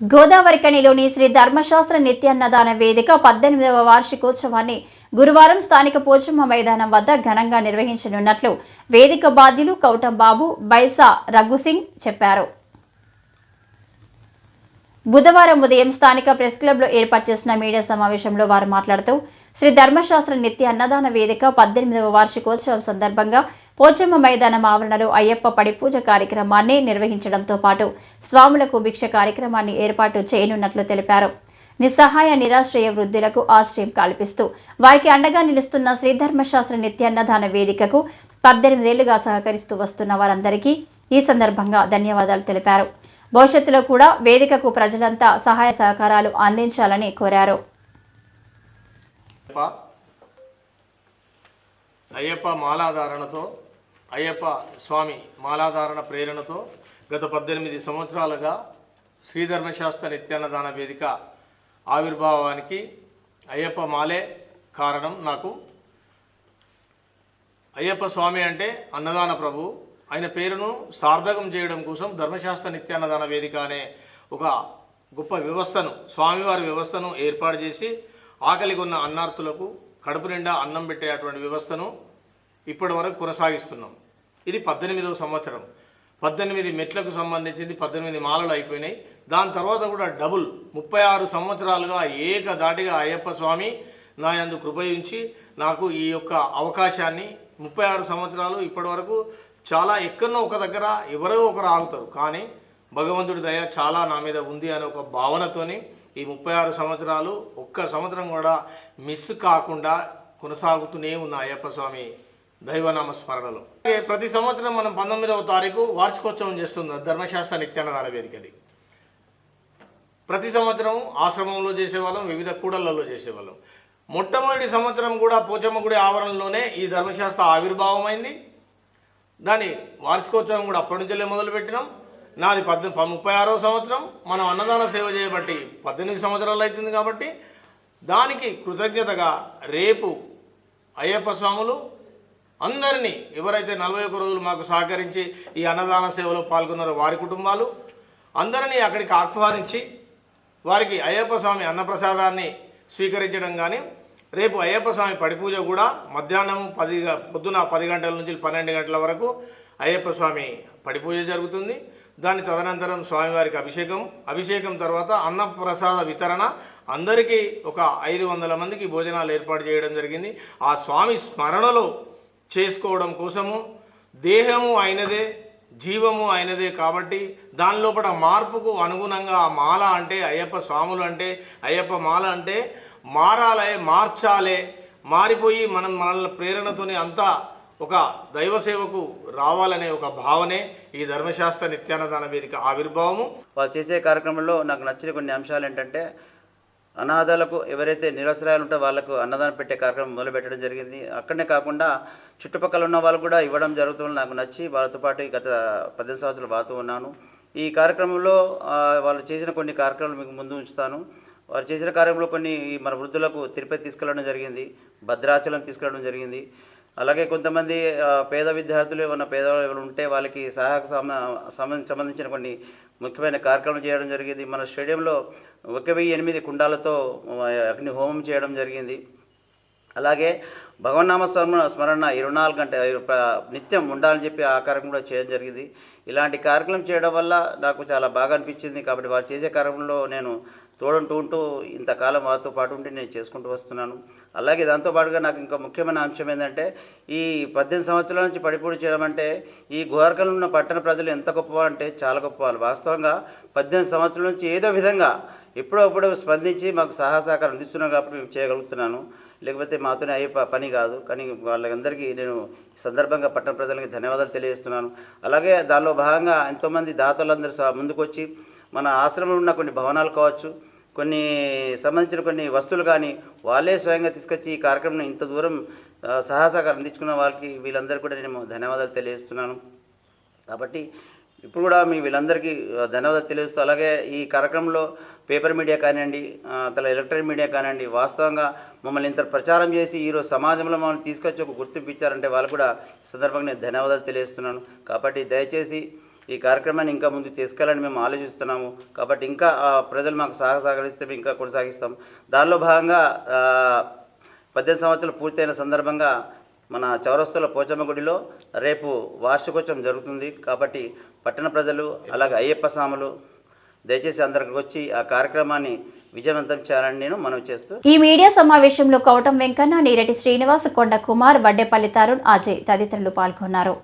గోదావరికనిలోని శ్రీ ధర్మశాస్త్ర నిత్యాన్నదాన వేదిక పద్దెనిమిదవ వార్షికోత్సవాన్ని గురువారం స్థానిక పోచమ్మ మైదానం వద్ద ఘనంగా నిర్వహించనున్నట్లు వేదిక బాధ్యులు కౌటం బాబు బైసా రఘుసింగ్ చెప్పారు. బుధవారం ఉదయం స్థానిక ప్రెస్ క్లబ్లో ఏర్పాటు చేసిన మీడియా సమావేశంలో వారు మాట్లాడుతూ శ్రీ ధర్మశాస్త్ర నిత్య అన్నదాన వేదిక పద్దెనిమిదవ వార్షికోత్సవం సందర్భంగా పోచమ్మ మైదానం ఆవరణలో అయ్యప్ప పడి పూజ కార్యక్రమాన్ని నిర్వహించడంతో పాటు స్వాములకు భిక్ష కార్యక్రమాన్ని ఏర్పాటు చేయనున్నట్లు తెలిపారు. నిస్సహాయ నిరాశ్రయ వృద్ధులకు ఆశ్రయం కల్పిస్తూ వారికి అండగా నిలుస్తున్న శ్రీధర్మశాస్త్ర నిత్యాన్నదాన వేదికకు పద్దెనిమిదేళ్ళుగా సహకరిస్తూ వస్తున్న వారందరికీ ఈ సందర్భంగా ధన్యవాదాలు తెలిపారు. భవిష్యత్తులో కూడా వేదికకు ప్రజలంతా సహాయ సహకారాలు అందించాలని కోరారు. అయ్యప్ప మాలాధారణతో అయ్యప్ప స్వామి మాలాధారణ ప్రేరణతో గత పద్దెనిమిది సంవత్సరాలుగా శ్రీధర్మశాస్త్ర నిత్యాన్నదాన వేదిక ఆవిర్భావానికి అయ్యప్ప మాలే కారణం నాకు. అయ్యప్ప స్వామి అంటే అన్నదాన ప్రభు. ఆయన పేరును సార్థకం చేయడం కోసం ధర్మశాస్త్ర నిత్యాన్నదాన వేదిక అనే ఒక గొప్ప వ్యవస్థను స్వామివారి వ్యవస్థను ఏర్పాటు చేసి ఆకలిగొన్న అన్నార్థులకు కడుపు నిండా అన్నం పెట్టే అటువంటి వ్యవస్థను ఇప్పటి వరకు కొనసాగిస్తున్నాం. ఇది పద్దెనిమిదవ సంవత్సరం. పద్దెనిమిది మెట్లకు సంబంధించింది పద్దెనిమిది మాలలు అయిపోయినాయి. దాని తర్వాత కూడా డబుల్ ముప్పై ఆరు సంవత్సరాలుగా ఏకదాటిగా అయ్యప్ప స్వామి నా యందు కృపయించి నాకు ఈ యొక్క అవకాశాన్ని ముప్పై ఆరు సంవత్సరాలు ఇప్పటి వరకు చాలా ఎక్కడో ఒక దగ్గర ఎవరో ఒకరు ఆగుతారు. కానీ భగవంతుడి దయ చాలా నా మీద ఉంది అనే ఒక భావనతోని ఈ ముప్పై ఆరు సంవత్సరాలు ఒక్క సంవత్సరం కూడా మిస్ కాకుండా కొనసాగుతూనే ఉన్న అయ్యప్ప స్వామి దైవనామ స్మరణలో. ప్రతి సంవత్సరం మనం పంతొమ్మిదవ తారీఖు వార్షికోత్సవం చేస్తుంది ధర్మశాస్త్ర నిత్యానదాన వేదికది ప్రతి సంవత్సరం ఆశ్రమంలో చేసేవాళ్ళం వివిధ కూడళ్ళలో చేసేవాళ్ళం. మొట్టమొదటి సంవత్సరం కూడా పోచమ్మ గుడి ఆవరణలోనే ఈ ధర్మశాస్త్ర ఆవిర్భావమైంది. దాని వార్షికోత్సవం కూడా అప్పటి నుంచే మొదలుపెట్టినాం. నాది పద్దె ముప్పై ఆరో సంవత్సరం. మనం అన్నదాన సేవ చేయబట్టి పద్దెనిమిది సంవత్సరాలు అవుతుంది కాబట్టి దానికి కృతజ్ఞతగా రేపు అయ్యప్ప స్వాములు అందరినీ ఎవరైతే నలభై ఒక్క రోజులు మాకు సహకరించి ఈ అన్నదాన సేవలో పాల్గొన్నారో వారి కుటుంబాలు అందరినీ అక్కడికి ఆహ్వానించి వారికి అయ్యప్ప స్వామి అన్నప్రసాదాన్ని స్వీకరించడం కానీ రేపు అయ్యప్ప స్వామి పడిపూజ కూడా మధ్యాహ్నం పది పొద్దున పది గంటల నుంచి పన్నెండు గంటల వరకు అయ్యప్ప స్వామి పడిపూజ జరుగుతుంది. దాని తదనంతరం స్వామివారికి అభిషేకం అభిషేకం తర్వాత అన్నప్రసాద వితరణ. అందరికీ ఒక ఐదు వందల మందికి భోజనాలు ఏర్పాటు చేయడం జరిగింది. ఆ స్వామి స్మరణలో చేసుకోవడం కోసము. దేహము అయినదే జీవము అయినదే కాబట్టి దాని లోపల మార్పుకు అనుగుణంగా ఆ మాల అంటే అయ్యప్ప స్వాములు అంటే అయ్యప్ప మాల అంటే మారాలే మార్చాలే. మారిపోయి మనం మనల్ని ప్రేరణతోనే అంతా ఒక దైవసేవకు రావాలనే ఒక భావనే ఈ ధర్మశాస్త్ర నిత్యానదాన వేదిక ఆవిర్భావము. వాళ్ళు చేసే కార్యక్రమంలో నాకు నచ్చిన కొన్ని అంశాలు ఏంటంటే అనాథాలకు ఎవరైతే నిరాశ్రయాలు ఉంటే వాళ్ళకు అన్నదానం పెట్టే కార్యక్రమం మొదలుపెట్టడం జరిగింది. అక్కడనే కాకుండా చుట్టుపక్కల ఉన్న వాళ్ళు కూడా ఇవ్వడం జరుగుతుంది నాకు నచ్చి వాళ్ళతో పాటు గత పద్దెనిమిది సంవత్సరాలు వాతూ ఉన్నాను. ఈ కార్యక్రమంలో వాళ్ళు చేసిన కొన్ని కార్యక్రమాలు మీకు ముందు ఉంచుతాను. వారు చేసిన కార్యక్రమంలో కొన్ని మన వృద్ధులకు తిరుపతి తీసుకెళ్ళడం జరిగింది. భద్రాచలం తీసుకెళ్ళడం జరిగింది. అలాగే కొంతమంది పేద విద్యార్థులు ఏమైనా పేదవాళ్ళు ఎవరు ఉంటే వాళ్ళకి సహాయక సంబంధించిన కొన్ని ముఖ్యమైన కార్యక్రమం చేయడం జరిగింది. మన స్టేడియంలో ఒక వెయ్యి ఎనిమిది కుండాలతో అగ్ని హోమం చేయడం జరిగింది. అలాగే భగవన్నామ స్మరణ స్మరణ ఇరవై నాలుగు గంట నిత్యం ఉండాలని చెప్పి ఆ కార్యక్రమం కూడా చేయడం జరిగింది. ఇలాంటి కార్యక్రమం చేయడం వల్ల నాకు చాలా బాగా అనిపించింది. కాబట్టి వారు చేసే కార్యక్రమంలో నేను తోడుంటూ ఉంటూ ఇంతకాలం వారితో పాటు ఉండి నేను చేసుకుంటూ వస్తున్నాను. అలాగే దాంతోపాటుగా నాకు ఇంకా ముఖ్యమైన అంశం ఏంటంటే ఈ పద్దెనిమిది సంవత్సరాల నుంచి పడిపూడి చేయడం అంటే ఈ గోరకలు ఉన్న పట్టణ ప్రజలు ఎంత గొప్ప అంటే చాలా గొప్ప వాస్తవంగా పద్దెనిమిది సంవత్సరాల నుంచి ఏదో విధంగా ఎప్పుడప్పుడు స్పందించి మాకు సహాయ సహకారం అందిస్తున్నారు కాబట్టి మేము చేయగలుగుతున్నాను. లేకపోతే మాతోనే అయ్యే పని కాదు. కానీ వాళ్ళందరికీ నేను సందర్భంగా పట్టణ ప్రజలకి ధన్యవాదాలు తెలియజేస్తున్నాను. అలాగే దానిలో భాగంగా ఎంతోమంది దాతలందరూ సహా ముందుకొచ్చి మన ఆశ్రమంలో ఉన్న కొన్ని భవనాలు కావచ్చు కొన్ని సంబంధించిన కొన్ని వస్తువులు కానీ వాళ్ళే స్వయంగా తీసుకొచ్చి ఈ కార్యక్రమం ఇంత దూరం ఆ, అందించుకున్న వాళ్ళకి వీళ్ళందరికీ కూడా నేను ధన్యవాదాలు తెలియజేస్తున్నాను. కాబట్టి ఇప్పుడు కూడా మీ వీళ్ళందరికీ ధన్యవాదాలు తెలియజేస్తూ అలాగే ఈ కార్యక్రమంలో పేపర్ మీడియా కానివ్వండి తల ఎలక్ట్రానిక్ మీడియా కానివ్వండి వాస్తవంగా మమ్మల్ని ఇంత ప్రచారం చేసి ఈరోజు సమాజంలో మమ్మల్ని తీసుకొచ్చి ఒక గుర్తింపు ఇచ్చారంటే వాళ్ళు కూడా సందర్భంగా నేను ధన్యవాదాలు తెలియజేస్తున్నాను. కాబట్టి దయచేసి ఈ కార్యక్రమాన్ని ఇంకా ముందు తీసుకెళ్ళాలని మేము ఆలోచిస్తున్నాము. కాబట్టి ఇంకా ప్రజలు మాకు సహ సహకరిస్తే మేము ఇంకా కొనసాగిస్తాం. దానిలో భాగంగా పద్దెనిమిది సంవత్సరాలు పూర్తయిన సందర్భంగా మన చౌరస్తుల పోచమ్మ గుడిలో రేపు వార్షికోత్సవం జరుగుతుంది. కాబట్టి పట్టణ ప్రజలు అలాగే అయ్యప్ప స్వాములు దయచేసి అందరికి వచ్చి ఆ కార్యక్రమాన్ని విజయవంతం చేయాలని నేను మనవి చేస్తూ ఈ మీడియా సమావేశంలో కౌటం వెంకన్న నీరటి శ్రీనివాస్ కొండ కుమార్ వడ్డేపల్లి తరుణ్ అజయ్ తదితరులు పాల్గొన్నారు.